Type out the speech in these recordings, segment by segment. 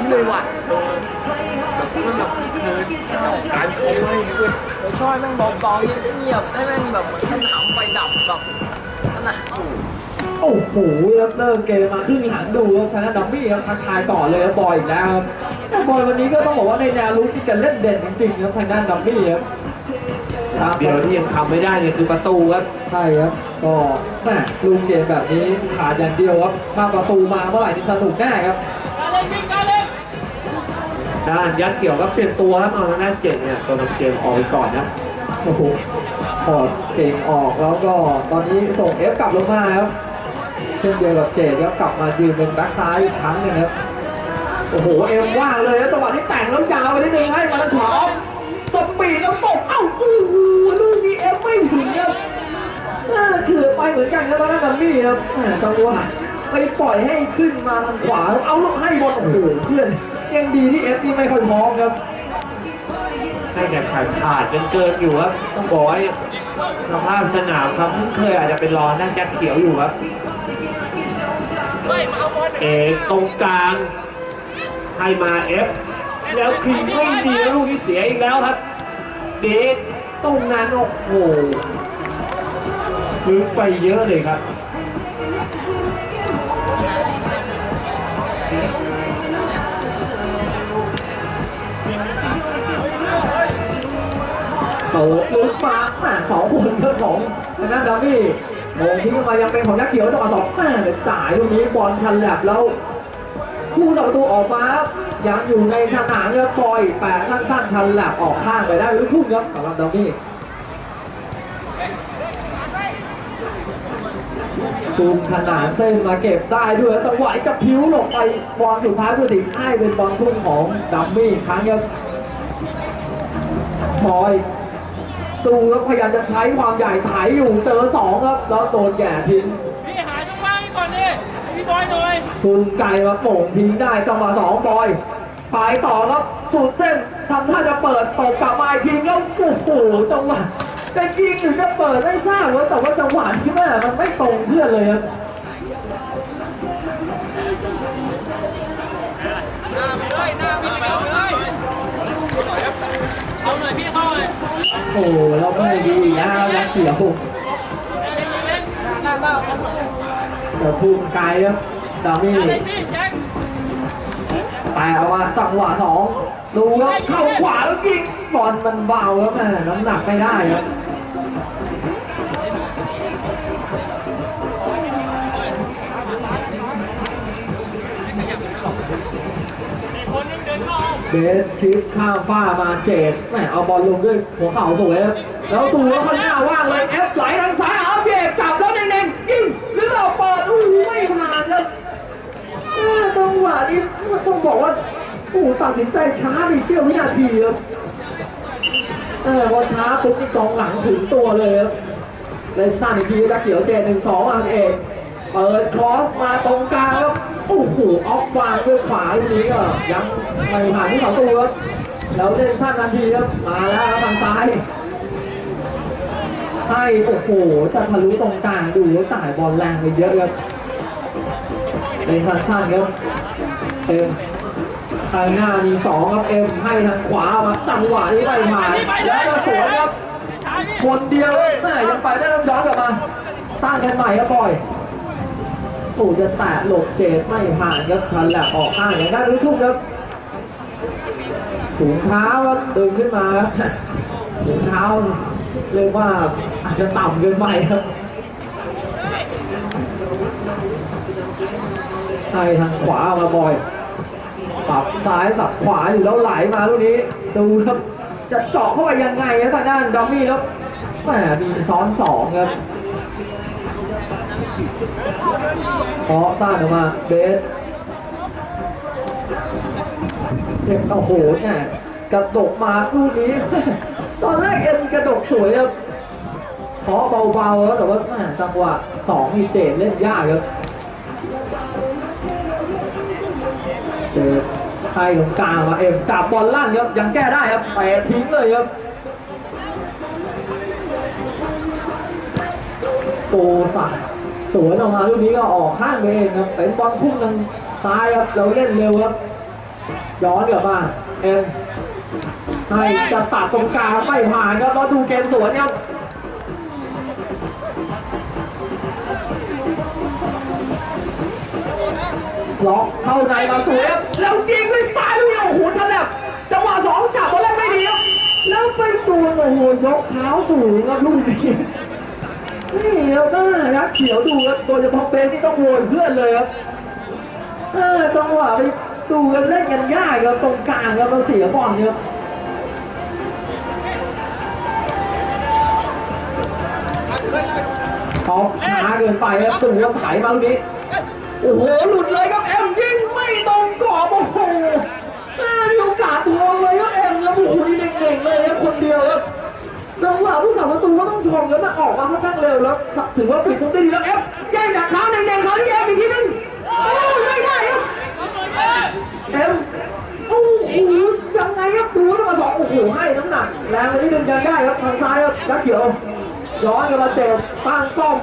นี้เลยว่ะแบบมันแบบคือการโค้งให้ด้วยชอยแม่งเบาๆเงียบๆให้แม่งแบบเหมือนสนามไฟดับแบบนั่นน่ะโอ้โหแล้วเริ่มเกมมาครึ่งหลังดูครับทางด้านดัมมี่ครับทักทายต่อเลยครับบอยอีกแล้วครับแต่บอยวันนี้ก็ต้องบอกว่าในแนวลุกที่จะเล่นเด่นจริงๆครับทางด้านดัมมี่ครับตามเดียวที่ยังทำไม่ได้เนี่ยคือประตูครับใช่ครับก็แม่ลูกเกมแบบนี้ขาดอย่างเดียวครับถ้าประตูมาเมื่อไหร่นี่สนุกแน่ครับ ด้านยัดเกี่ยวก็เปลี่ยนตัวครับเอาทางด้านเก่งเนี่ยตัวนำเกมออกไปก่อนนะโอ้โหถอดเก่งออกแล้วก็ตอนนี้ส่งเอฟกลับลงมาครับเช่นเดียวกับเจดครับกลับมายืนเป็นแบ็คซ้ายอีกครั้งนึงครับโอ้โหเอ็มว่างเลยแล้วจังหวะที่แต่งแล้วยาวไปนิดนึงให้มาทางขวาออฟสปีดแล้วตกเอ้าโอ้โหลูกนี้เอ็มไม่ถึงครับถือไปเหมือนกันครับตอนนั้นดัมมี่ครับจังหวะไปปล่อยให้ขึ้นมาทางขวาแล้วเอาลูกให้บอลโอ้โหเพื่อน ยังดีที่เอฟนี่ไม่ค่อยพร้อมครับให้แข่งขันขาดกันเกินอยู่ครับต้องบอกว่าสภาพสนามครับเพิ่งเคยอาจจะเป็นรอด้านยัดเขียวอยู่ครับเอกตรงกลางให้มาเอฟแล้วคืนไม่ดีแล้วลูกนี้เสียอีกแล้วครับ เดทตรงนั้นโอ้โหลึกไปเยอะเลยครับ เปิดลึกมาแม่สองคนเรื่องของทางด้านดามี่โมงทิ้งมายังเป็นของยักษ์เขียวจังหวะสองแม่แต่จ่ายตรงนี้บอลชันแลบแล้วคู่ต่อประตูออกมายังอยู่ในสนามเนี่ยปล่อยแปะสั้นๆชันแลบออกข้างไปได้ลูกทุ่งครับสำหรับดามี่ตูมขนานเส้นมาเก็บได้ด้วยจังหวจะพิ้วลงไปบอลสุดท้ายผู้สิงให้เป็นบอลทุ่งของดัมมี่ครั้งครับบอย ตูแล้วพยายามจะใช้ความใหญ่ไถอยู่เจอสองครับแล้วโดนแย่ทิ้งพี่หาช่องว่างให้ก่อนดิพี่บอยหน่อยคุณไก่มาโป่งทิ้งได้จังหวะสองบอยไปต่อครับสุดเส้นทำท่าจะเปิดตบกลับมาอีกทีแล้วโอ้โหจังหวะจะยิงหรือจะเปิดไม่ทราบว่าแต่ว่าจังหวะที่แม่มันไม่ตรงเพื่อนเลยครับเอาหน่อยพี่เข้าเลย โอ้โหเราก็เลยดีอีกแล้วยักเสียวเล่นเล่นแต่ภูมิไกลครับดามี่เล่นพี่แจ็คไปเอามาจังหวะสองดูครับเข้าขวาแล้วยิงบอลมันเบาครับแม่น้ำหนักไม่ได้ครับ บสชิปข้ามฟ้ามาเจ็ดแหมเอาบอลลงด้วยหัวเข่าสวยครับแล้วตูแล้วข้างหน้าว่างเลยเอฟไหลทางซ้ายเอาเบียกจับแล้วเน่งๆยิงหรือเปล่าเปิดโอ้ไม่ผ่านครับเออจังหวะนี้ต้องบอกว่าโอ้ตัดสินใจช้าไปเสี้ยววินาทีครับเออพอช้าปุ๊บนี่กองหลังถึงตัวเลยครับเล่นสั้นอีกทีจะเขียวเจหนึ่งสองมาเอกเปิดครอสมาตรงกลางครับ โอ้โหออฟวางด้วยขวาลูกนี้ก็ยังไม่ผ่านที่เสาตัวครับแล้วเล่นสั้นทันทีครับมาแล้วครับทางซ้ายให้โอ้โหจะทะลุตรงกลางดูแล้วจ่ายบอลแรงไปเยอะครับเล่นสั้นๆครับเอ็มทางหน้ามีสองครับเอ็มให้ทางขวามาจังหวะที่ไม่ผ่านแล้วก็สวนครับคนเดียวแม่ยังไปได้ต้องย้อนกลับมาตั้งกันใหม่ครับบอย โอ้จะแตะหลบเจดไม่ผ่านครับทันแหละออกข้างอย่างได้รู้ทุกครับถุงเท้าครับดึงขึ้นมาครับถุงเท้าเรียกว่าอาจจะต่ำเกินไปครับให้ทางขวามาบ่อยปรับซ้ายสับขวาอยู่แล้วไหลมาลูกนี้ ดูครับจะเจาะเข้าไปยังไงครับทางด้านดอมมี่แล้วแหมมีซ้อนสองครับ เพาะสร้างออกมาเบสเจ็บโอ้โหเนี่ยกระดกมาลูกนี้ ตอนแรกเอ็นกระดกสวยครับเพาเบาๆแล้วแต่ว่าแหม่จังหวะสองนี่เจนเล่นยากครับเจอให้ตรงกลางมาเอ็มจับบอลลั่นครับยังแก้ได้ครับไปทิ้งเลยครับโตสัตว์ สวนออกมาลูกนี้ก็ออกข้างไปเองครับเป็นบอลพุ่งทางซ้ายครับเราเล่นเร็วครับย้อนกลับมาเอ็มให้จะตัดตรงกลางไม่ผ่านครับแล้วดูเกมสวนครับล็อกเข้าในมาสวยครับแล้วยิงด้วยซ้ายลูกนี้โอ้โหฉลับจังหวะสองจับบอลแรกไม่ดีครับแล้วไปตัวโอ้โหยกเท้าสูงครับลูกนี้ นี่ครับน่ารักเขียวดูครับโดยเฉพาะเบนที่ต้องโวยเพื่อนเลยครับเออจังหวะไปดูกันเล่นกันยากครับตรงกลางครับมันเสียบอลครับเขาช้าเกินไปครับดูว่าไถมาลูกนี้โอ้โหหลุดเลยครับเอ็มยิงไม่ตรงกรอบโอ้โหม่มีโอกาสทองเลยครับเอ็มครับโอ้โหนี่เก่งๆเลยครับคนเดียวครับ จังหวะผู้สาประตูก็ต้องชมแล้วมาออกมาค่อนข้างเร็วแล้วถือว่าปิดตรงได้ดีแล้วเอ็มแย่งจากเท้าเน่งๆเขาที่เอ็มอีกทีนึงโอ้ยไม่ได้ครับเอ็มโอ้โหยังไงครับดูจังหวะสองโอ้โหให้น้ำหนักแรงไปนิดนึงยังได้ครับทางซ้ายครับยักษ์เขียวย้อนกับมาเจ็บตั้งป้อม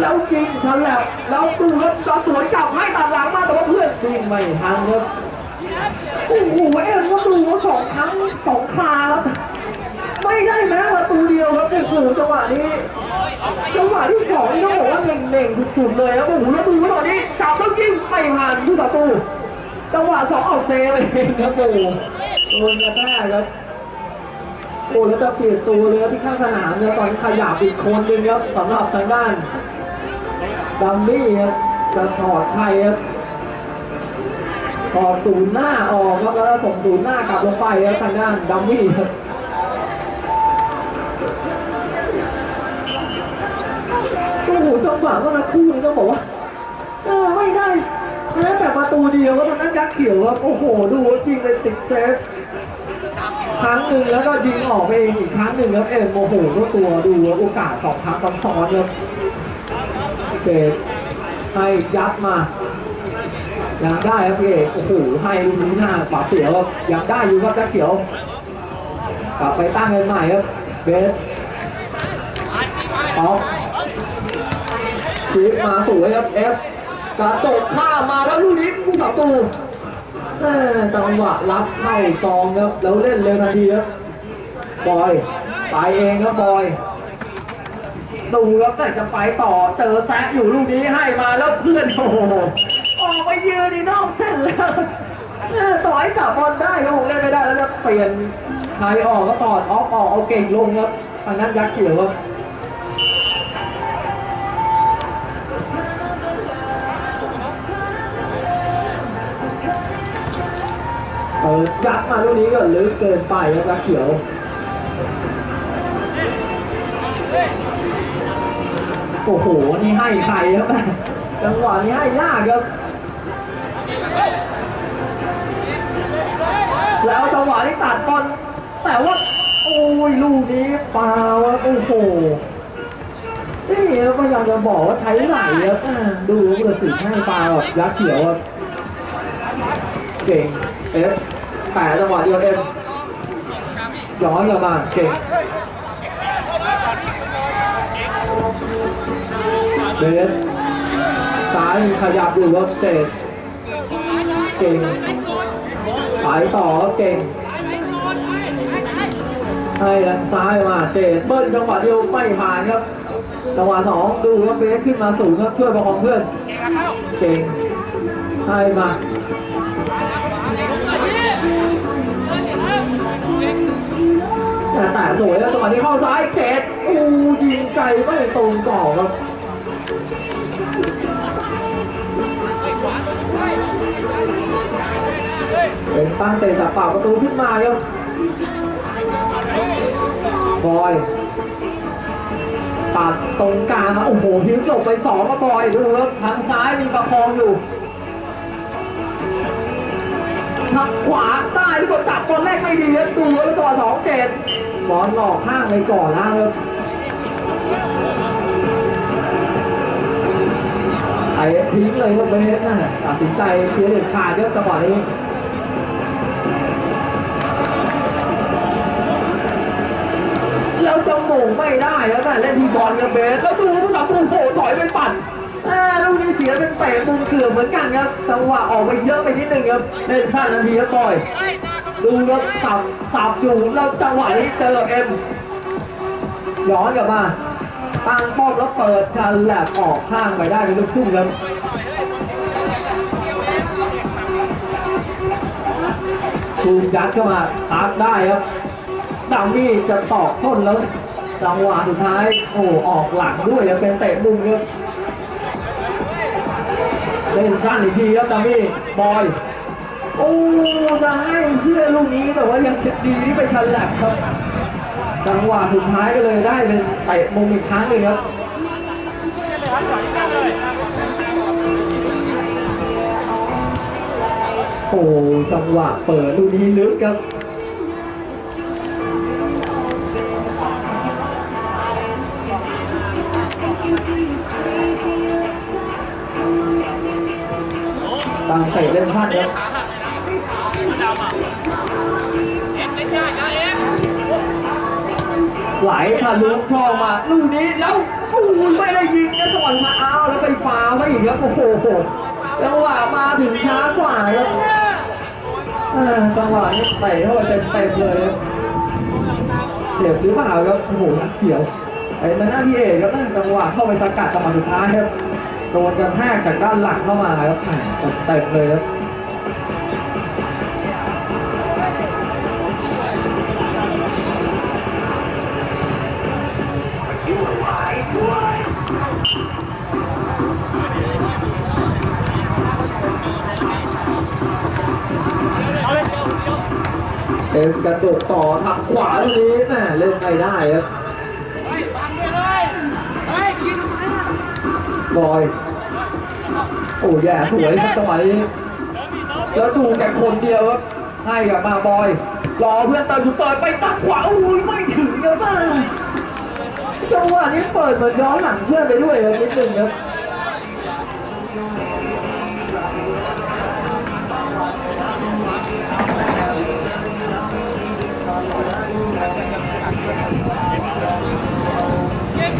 แล้วยิงชันแหลบแล้วดูแล้วจะสวนกลับให้ตัดหลังมาแต่ว่าเพื่อนยิงไม่ทันครับโอ้โหเอ็มก็ดูว่าสองครั้งสองคราครับ ไม่ได้แม้ประตูเดียวครับโอ้โหจังหวะนี้จังหวะที่สองนี่ต้องบอกว่าเน่งๆสุดๆเลยครับโอ้โหแล้วดูว่าตอนนี้จับแล้วยิงไม่ผ่านผู้ประตูจังหวะสองออกเซเองครับโอ้โหโดนกระแทกครับโอ้แล้วจะเปลี่ยนตัวเลยที่ข้างสนามเนี่ยตอนขยับอีกคนนึงครับสำหรับทางด้านดัมมี่ครับจะถอดใครครับถอดศูนย์หน้าออกครับแล้วส่งศูนย์หน้ากลับลงไปครับทางด้านดัมมี่ครับ โอ้โหจังหวะเมื่อสักคู่นี้ต้องบอกว่าเออไม่ได้แม้แต่ประตูเดียวก็ทางนั้นยักษ์เขียวครับโอ้โหดูว่ายิงเลยติดเซฟครั้งหนึ่งแล้วก็ยิงออกไปเองอีกครั้งหนึ่งครับเอ็มโมโหก็ตัวดูว่าโอกาสสองครั้งซ้ำซ้อนครับเกตให้ยัดมา ยังได้ครับพี่เอกโอ้โหให้ลูกนี้หน้าปากเสียวยังได้อยู่ครับยักษ์เขียวกลับไปตั้งเงินใหม่ครับเบสออฟ ชีวิตมาสวยครับเอฟกระโดดข้ามาแล้วลูกนี้ผู้สับตูจังหวะรับเข้าซองครับแล้วเล่นเร็วทันทีครับบอยไปเองครับบอยดูครับแต่จะไปต่อเจอแซะอยู่ลูกนี้ให้มาแล้วเพื่อนโอ้โหออกไปยืนในนอกเส้นแล้วต่อให้จับบอลได้ก็คงเล่นไม่ได้แล้วจะเปลี่ยนใครออกก็ตอดออกออกเอาเก่งลงครับทางนั้นยักษ์เขียวครับ เออยัดมาลูกนี้ก็ลึกเกินไปครับยักเขียวโอ้โห นี่ให้ใครครับ จังหวะนี้ให้ยากครับ แล้วจังหวะที่ตัดบอลแต่ว่า โอ้ย ลูกนี้ปลาครับโอ้โห นี่พยายามจะบอกว่าใช้ไหลครับอ่าดูเบอร์สี่ให้ปลาแบบยักษ์เขียวเก่ง เอฟแปะจังหวะเดียวเอ็มย้อนกลับมาเก่งเบสซ้ายมีขยับอยู่รถเตะเก่งไปต่อเก่งให้ด้านซ้ายมาเจดเบิ้ลจังหวะเดียวไม่ผ่านครับจังหวะสองดูว่าเบสขึ้นมาสูงครับช่วยประคองเพื่อน เก่งให้มา สวยแล้วจังหวะนี้เข้าซ้ายเจ็ดอู้ยิงไกลไม่ตรงกรอบครับเป็นตั้งเตะจากปากประตูขึ้นมาครับบอยตัดตรงกลางมาโอ้โหพิ้วจบไปสองก็บอยดูครับทางซ้ายมีประคองอยู่ ทางขวาใต้ที่กดจับบอลแรกไม่ดีครับดูแล้วตัวสองเจ็ดบอลหลอกข้างไปก่อนนะครับไอ้ทิ้งเลยครับเบสน่ะตัดสินใจเคลียเด็ดขาดครับจังหวะนี้แล้วจะโมงไม่ได้แล้วแต่เล่นทีบอลกับเบสแล้วดูผู้สับผู้โผล่ถอยไปปั่น อ่าลูกนี้เสียเป็นเตะมุมเกือบเหมือนกันครับจังหวะออกไปเยอะไปนิดนึงครับเล่นข้างนาทีครับบอยดูครับสับสับอยู่แล้วจังหวะนี้เจอเอ็มย้อนกลับมาตั้งป้อมแล้วเปิดชันแหลบออกข้างไปได้เป็นลูกทุ่งครับตูมยัดเข้ามาชาร์จได้ครับดามี่จะตอกส้นแล้วจังหวะสุดท้ายโอ้ออกหลังด้วยแล้วเป็นเตะมุมครับ เล่นสั้นอีกทีครับดามี่บอย โอ้จะให้เพื่อลูกนี้แต่ว่ายังดีที่ไปฉลับครับ จังหวะสุดท้ายก็เลยได้เป็นเตะมุมอีกครั้งหนึ่งครับโอ้จังหวะเปิดลูกนี้ลึกครับ ตะเล่นพลาดครับไหลทะลุช่องมาลูกนี้แล้วโอ้ยไม่ได้ยิงนะจังหวะมาเอาแล้วไปฟาวซะอีกครับโอ้โหจังหวะมาถึงช้ากว่าครับจังหวะนี้เตะเข้าไปเต็มเต็มๆเลยเจ็บหรือเปล่าครับโอ้โหนักเขียวไอ้หน้าพี่เอกครับนั่นจังหวะเข้าไปสกัดจังหวะสุดท้ายครับ โดนกระแทกจากด้านหลังเข้ามาครับอ่าเต็มเลยครับเอ็มกระโดดต่อทางขวาตรงนี้แม่เล่นไม่ได้ครับ บอย โอ้แย่สวยครับจังหวะนี้แล้วดูแกคนเดียวครับให้กับมาบอย รอเพื่อนเติมอยู่เปิดไปตัดขวาอุ้ยไม่ถึงครับจังหวะนี้เปิดเหมือนย้อนหลังเพื่อนไปด้วยครับนิดนึงครับ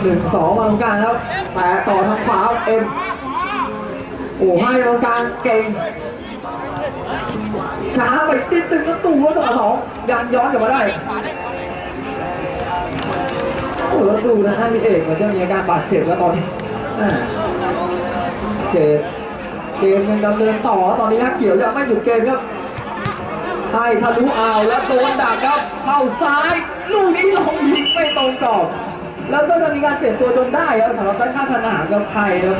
หนึ่งสองมาตรงกลางครับแต่ต่อทางขวาเอ็มโอ้ให้ตรงกลางเก่งช้าไปติดตึงแล้วตูว่าต่อสองยันย้อนกลับมาได้โอ้แล้วดูนะฮะมีเอกมันจะมีอาการบาดเจ็บแล้วตอนนี้เจ็บเกมยังดำเนินต่อตอนนี้ฮักเขียวยังไม่หยุดเกมครับให้ทะลุอ่าวแล้วโดนดักครับเข้าซ้ายลูกนี้ลงยิงไม่ตรงกรอบ แล้วก็จะมีการเปลี่ยนตัวจนได้แล้วสำหรับการข้าสนามกับใครครับ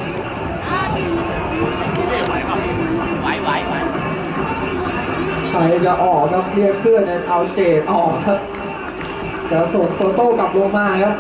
ไหวไหวไหวใครจะออกครับเรียกเพื่อนเนี่ยเอาเจดออกครับจะส่งโตโต้กลับลงมาครับ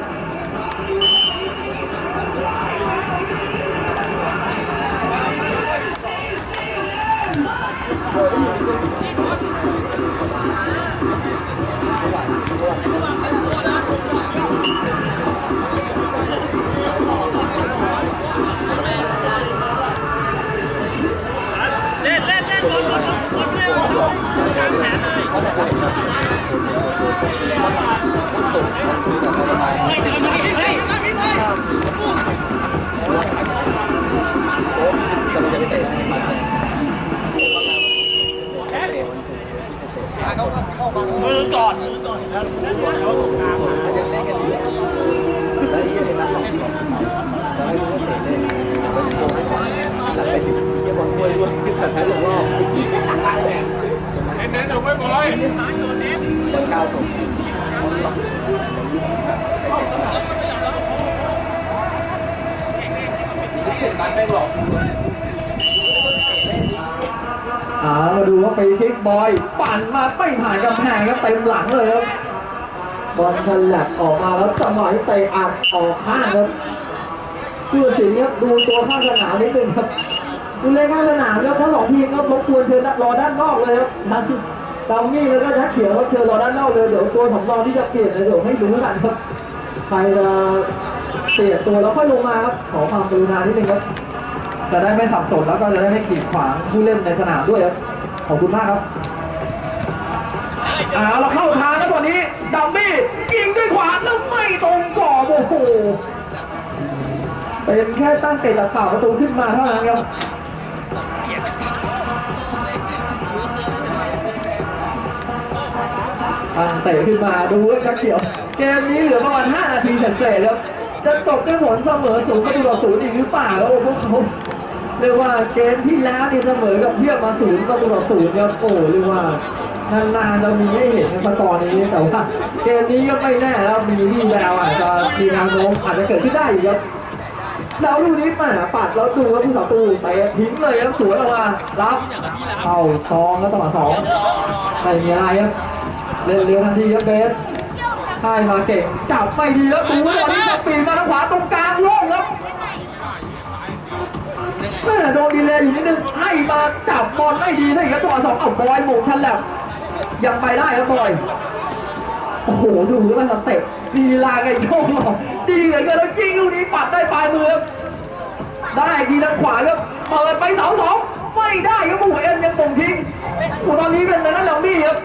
สัตว์ทั้งโลกเน้นๆเอาไว้บอยสายส่วนเน้นเก้าตัวมันไม่หลอกเอาดูว่าไปคิกบอย ปั่นมาไม่ผ่านกำแพงครับเต็มหลังเลยครับบอลฉลับออกมาแล้วจังหวะที่เตะอัดออกข้างครับเพื่อสิงนี้บดูตัวข้างสนามนิดนึงครับ ดูเลนข้างสนามครับทั้งสองทีมครับรบกวนเชิญรอด้านนอกเลยครับทั้งดาวมี่แล้วก็ทักเขียวครับเชิญรอด้านนอกเลยเดี๋ยวตัวสำรองที่จะเปลี่ยนเนี่ยเดี๋ยวให้รู้กันครับใครจะเปลี่ยนตัวแล้วค่อยลงมาครับขอความกรุณานิดนึงครับจะได้ไม่สับสนแล้วก็จะได้ไม่ขีดขวางผู้เล่นในสนามด้วยครับขอบคุณมากครับอ่าเราเข้าทางแล้วตอนนี้ดัมมี่ยิงด้วยขวาแล้วไม่ตรงกรอบโอ้โหเป็นแค่ตั้งเตะจากปากประตูขึ้นมาเท่านั้นครับ ตั้งเตะขึ้นมาดูว่าจะเกี่ยว เกมนี้เหลือประมาณ 5 นาทีเศษๆแล้ว จะจบด้วยผลเสมอศูนย์ประตูต่อศูนย์อีกหรือเปล่าแล้วพวกเขาเรียกว่าเกมที่แล้วนี่เสมอกับเทียบมาศูนย์ประตูต่อศูนย์ครับโอ้เรียกว่านานๆจะมีให้เห็นในสกอร์นี้แต่ว่าเกมนี้ก็ไม่แน่แล้วมีที่แววอาจจะมีแนวโน้มอาจจะเกิดขึ้นได้อีกครับแล้วลูกนี้แหมปัดแล้วดูครับผู้สาวตูเตะทิ้งเลยครับสวนออกมารับเข้าซองแล้วต่อสองไม่มีอะไรครับ เล่นเร็วทันทีครับเบสให้มาเก่งจับไม่ดีแล้วดูว่าตอนนี้จะปีนมาทางขวาตรงกลางโล่งครับแม่โดนดีเลยอยู่นิดนึงให้มาจับบอลไม่ดีถ้าอย่างนี้ตัวสองเอาบอยหมงชันแหลบยังไปได้ครับบอยโอ้โหดูแล้วมันสเต็ปดีลาไงโยกหรอดีเหลือเกินแล้วจริงลูกนี้ปัดได้ปลายมือครับได้ดีทางขวาครับเปิดไปเสาสอง ไม่ได้ครับโอ้โหเอ็นยังส่งทิ้งโอ้โหตอนนี้เป็นนันลองดี้ครับ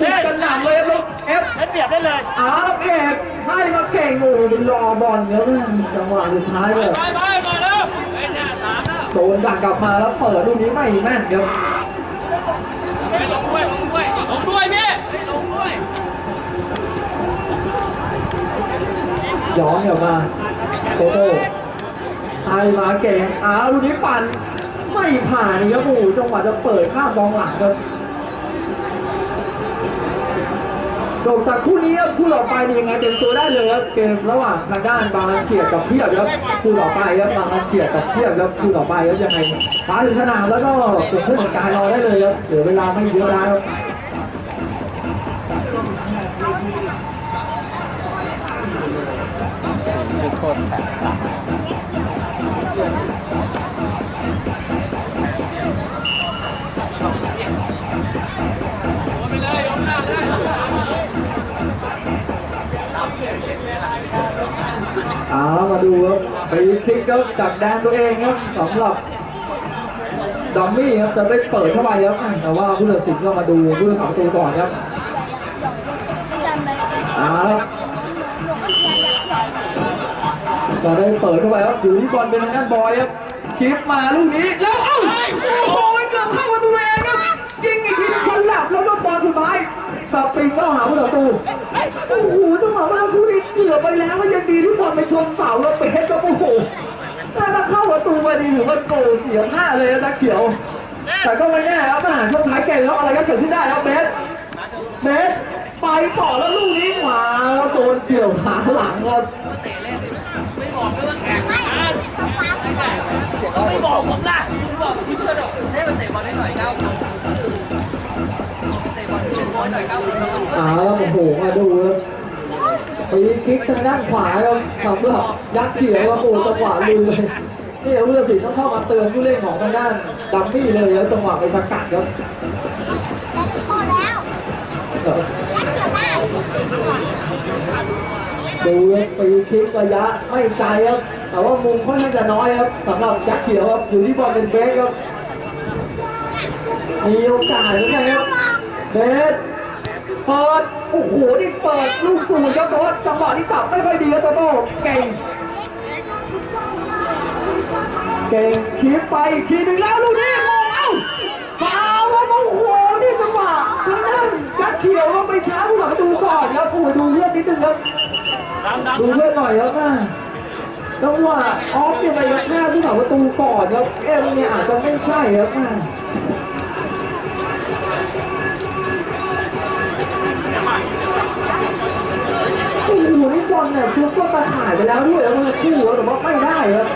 บุกกันหนักเลยครับลูกเอฟให้เปรียบได้เลยอาร์เอกให้มาเก่งโอ้โหเป็นรอบอลครับจังหวะสุดท้ายเลยไปไปมาแล้วไอ้เนี่ยตามแล้วโดนดักกลับมาแล้วเปิดลูกนี้ไม่แม่นครับไปลงด้วยลงด้วยลงด้วยพี่ลงด้วยย้อนกลับมาโตโต้ให้มาเก่งอ้าวลูกนี้ปั่น ไม่ผ่านนี่ครับโอ้โหจังหวะจะเปิดข้ามกองหลังครับจบจากคู่นี้ครับคู่ต่อไปนี่ยังไงเตรียมตัวได้เลยครับเกมระหว่างทางด้านบางรันเกียรติกับเทียบครับคู่ต่อไปครับบางรันเกียรติกับเทียบครับคู่ต่อไปครับยังไงมาถึงสนามแล้วก็เปลี่ยนเครื่องแต่งกายรอได้เลยครับเหลือเวลาไม่เยอะแล้วครับไป มาดูครับไปคลิกครับจากแดนตัวเองครับสำหรับดอมมี่ครับจะได้เปิดเข้าไปครับแต่ว่าผู้ตัดสินก็มาดูผู้รักษาประตูก่อนครับอาจะได้เปิดเข้าไปครับอยู่ที่บอลเป็นทางด้านบอยครับคลิปมาลูกนี้แล้วเอ้าายสปริงเข้าหาผู้ต่อตูโอ้โหจังหวะว่าคู่นี้เกือบไปแล้วก็ยังดีที่บอลไปชนเสาแล้วเป๊ะก็โอ้โหถ้าเข้าประตูมาดีถือว่าโกเสียหน้าเลยนะนักเขียว แต่ก็ไม่แน่ครับมาหาช่วงท้ายเกมแล้วอะไรก็เกิดขึ้นได้ครับเบสเบสไปต่อแล้วลูกนี้ขวาแล้วโดนเกี่ยวขาหลังครับไม่บอกด้วยว่าแข่งไม่บอกผมล่ะผมบอกคุณเชื่อหรอให้มันเตะบอลได้หน่อยเก้า เช็ดบอลหน่อยเก้าคนอ้าวโอ้โหมาดูครับปีคลิกทางด้านขวาครับสำหรับยักษ์เขียวครับโอ้จังหวะลืมเลยนี่ผู้ตัดสินต้องเข้ามาเตือนผู้เล่นของทางด้านดัมมี่เลยแล้วจังหวะไปสกัดครับดูครับปีคลิกระยะไม่ไกลครับแต่ว่ามุมค่อนข้างจะน้อยครับสำหรับยักษ์เขียวครับอยู่ที่บอลเป็นเบรกครับมีโอกาสเหมือนกันครับ เบสเปิดโอ้โหนี่เปิดลูกสูงครับแต่ว่าจังหวะที่จับไม่ค่อยดีครับโตโต้เก่ง เก่งชี้ไปอีกทีหนึ่งแล้วลูกนี้มองเอ้าฟาวแล้วโอ้โหนี่จังหวะทางด้านยักษ์เขียวล้วไปช้าผู้หลังประตูก่อนครับโอ้โหดูเลือดนิดนึงครับดูเลือดหน่อยครับนะจังหวะออฟเนี่ยไปกระแทกผู้สาประตูก่อนครับเอ็มเนี่ยอาจจะไม่ใช่ครับ อ้โหนี่บอลเนี่ยชุดก็ตาข่ายไปแล้วด้วยแล้วมื่อคู่แต่ว่าไม่ได้ครับ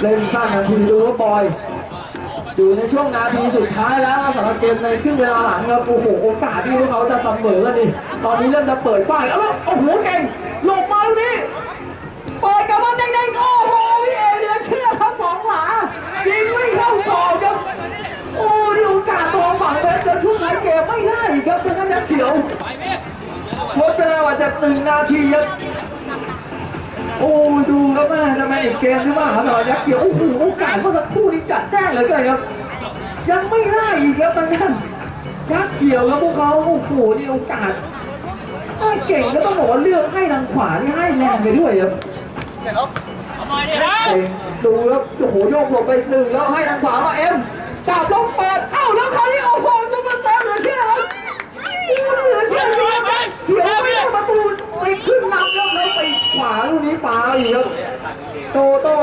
เล่นสั้นนาทีดูว่าบอย อยู่ในช่วงนาทีสุดท้ายแล้วสำหรับเกมในครึ่งเวลาหลังครับโอ้โหโอกาสที่พวกเขาจะเสมอกันนี่ตอนนี้เริ่มจะเปิดกว้างแล้วโอ้โหเก่งหลบมาลูกนี้เปิดกับมาเด้งๆโอ้โหพี่เอเหลือเชื่อครับสองหลายิงไม่เข้ากรอบครับโอ้นี่โอกาสตัวฝั่งเพชรจะช่วงท้ายเกมไม่ได้อีกครับทางด้านยักษ์เขียว ดเวลาว่าจะตึงนาทีครับโอ้ดูครับแม่ทำไมอีกเกมที่ว่าครับสำหรับยักษ์เขียวโอ้โหโอกาสเมื่อสักครู่นี้จัดแจ้งเหลยเกินครับ ยังไม่ได้อีกครับทางด้านยักษ์เขียวครับพวกเขาโอ้โหนี่โอกาสถ้าเก่งก็ต้องบอกว่าเลือกให้ทางขวานี่ให้แรงไปด้วยครับดิฮะเองดูแล้วโอ้โหโยกหลบไปหนึ่งแล้วให้ทางขวามาเอ็มจับลงเปิดเอ้าแล้วครา ขวาลูกนี้ฟ้าอีกครับโตโต้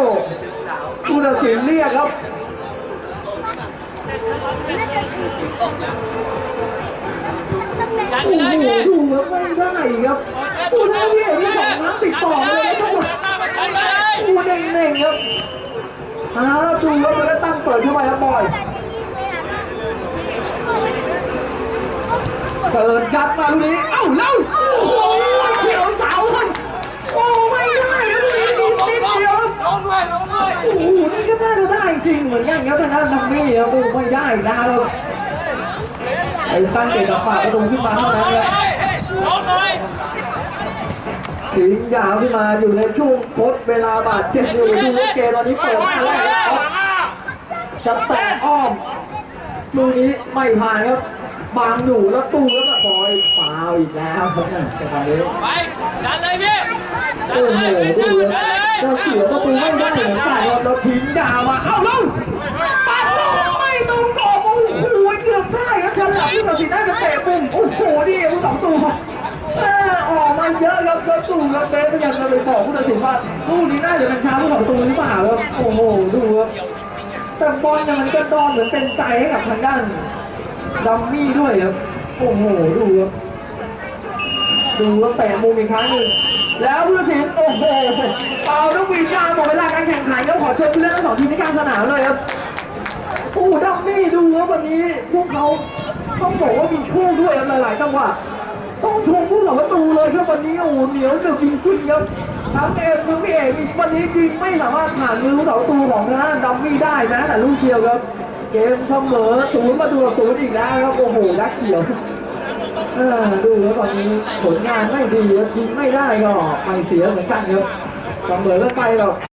ผู้ตัดสินเรียกครับโอ้โหเลยพี่ดูแล้วไม่ได้ครับโอ้โหแล้วพี่เอกนี่สองนัดติดต่อเลยทั้งหมดหน้าไปทันเลยโอ้เน่งครับเอาแล้วดูแล้วมันก็ตั้งเปิดเข้าไปครับบอยเปิดยัดมาลูกนี้เอ้าแล้วโอ้โหเขียวเสาครับโอ้ไม่ได้ครับลูกนี้นิดเดียวครับ ลง ด้วยลงด้วยโอ้โหนี่ก็น่าจะได้จริงเหมือนกันครับทางด้านทางนี้ครับโอ้ไม่ได้นะครับไอ้ตั้งเตะกับฝากประตูขึ้นมาเท่านั้นแหละเฮ้ยเฮ้ยลงหน่อยสิงห์ยาวขึ้นมาอยู่ในช่วงทดเวลาบาดเจ็บอยู่ดูว่าเกมตอนนี้เปิดหน้าแรกครับจะแตะอ้อมลูกนี้ไม่ผ่านครับบางหนูแล้วตู้แล้ว ก็บอยฟาวอีกแล้วครับจังหวะนี้ไปดันเลยพี่ดันโอ้เลโหยดูดันแล้เลวยเราเสียประตูไม่ได้เหมือนกันครับเราทิ้งยาวมาเอ้าลงปัดลงไม่ตรงกรอบโอ้โหเกือบได้ครับฉลับที่ตัดสินได้จะเตะปุ่มโอ้โหนี่ผู้สองตูแม่ออกมาเยอะครับกระตูครับเบสพยายามจะไปบอกผู้ตัดสินว่าลูกนี้น่าจะเป็นช้าผู้สองตูหรือเปล่าครับโอ้โหดูครับแต่บอลเนี่ยมันก็ดอนเหมือนเป็นใจให้กับทางด้านดัมมี่ด้วยครับโอ้โหดูครับ ดูแล้วเตะมุมอีกครั้งหนึ่งแล้วผู้ตัดสินโอ้โหเอาลูกวีจ้าหมดเวลาการแข่งขันแล้วขอเชิญผู้เล่นทั้งสองทีมที่กางสนามเลยครับโอ้ดัมมี่ดูว่าวันนี้พวกเขาต้องบอกว่ามีโชคด้วยครับหลายๆจังหวะต้องชมผู้สาประตูเลยครับวันนี้โอ้โหเหนียวหนึบจริงๆครับทั้งเอ็มทั้งพี่เอกวันนี้จริงไม่สามารถผ่านมือผู้สาประตูของทางด้านดัมมี่ได้นะแต่ลูกเดียวครับ เกมเสมอศูนย์ประตูศูนย์อีกแล้วครับโอ้โหนักเขียว เออดูแล้วตอนนี้ผลงานไม่ดีครับยิงไม่ได้ก็ไม่เสียเหมือนกันครับเสมอแล้วไปหรอก